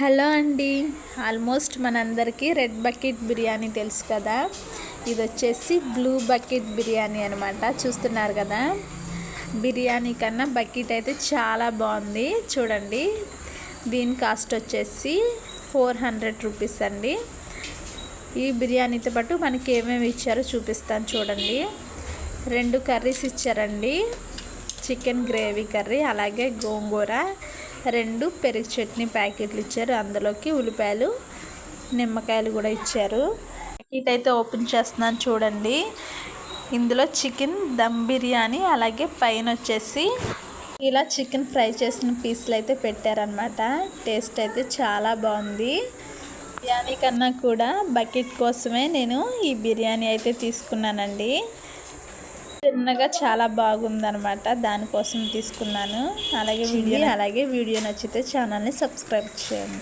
Hello అండి. Almost మనందరికీ red bucket biryani తెలుసు కదా. ఇది వచ్చేసి బ్లూ బకెట్ బిర్యానీ అనమాట చూస్తున్నారు కదా? బిర్యానీ కన్నా బకెట్ అయితే చాలా బాగుంది. చూడండి. దీని కాస్ట్ వచ్చేసి ఫోర్ హండ్రెడ్ రూపీస్ అండి. ఈ బిర్యానీతో పాటు మనకి ఏమేమి ఇచ్చారో చూపిస్తాను చూడండి. రెండు కర్రీస్ ఇచ్చారండి. చికెన్ గ్రేవీ కర్రీ అలాగే గోంగూర రెండు పెరుగు చట్నీ ప్యాకెట్లు ఇచ్చారు. అందులోకి ఉల్లిపాయలు నిమ్మకాయలు కూడా ఇచ్చారు. ప్యాకెట్ అయితే ఓపెన్ చేస్తున్నాను చూడండి. ఇందులో చికెన్ దమ్ బిర్యానీ అలాగే పైన వచ్చేసి ఇలా చికెన్ ఫ్రై చేసిన పీసులు అయితే పెట్టారనమాట టేస్ట్ అయితే చాలా బాగుంది. బిర్యానీ కన్నా కూడా బకెట్ కోసమే నేను ఈ బిర్యానీ అయితే తీసుకున్నానండి. చిన్నగా చాలా బాగుందనమాట దానికోసం తీసుకున్నాను. అలాగే వీడియో అలాగే వీడియో నచ్చితే ఛానల్ని సబ్స్క్రైబ్ చేయండి.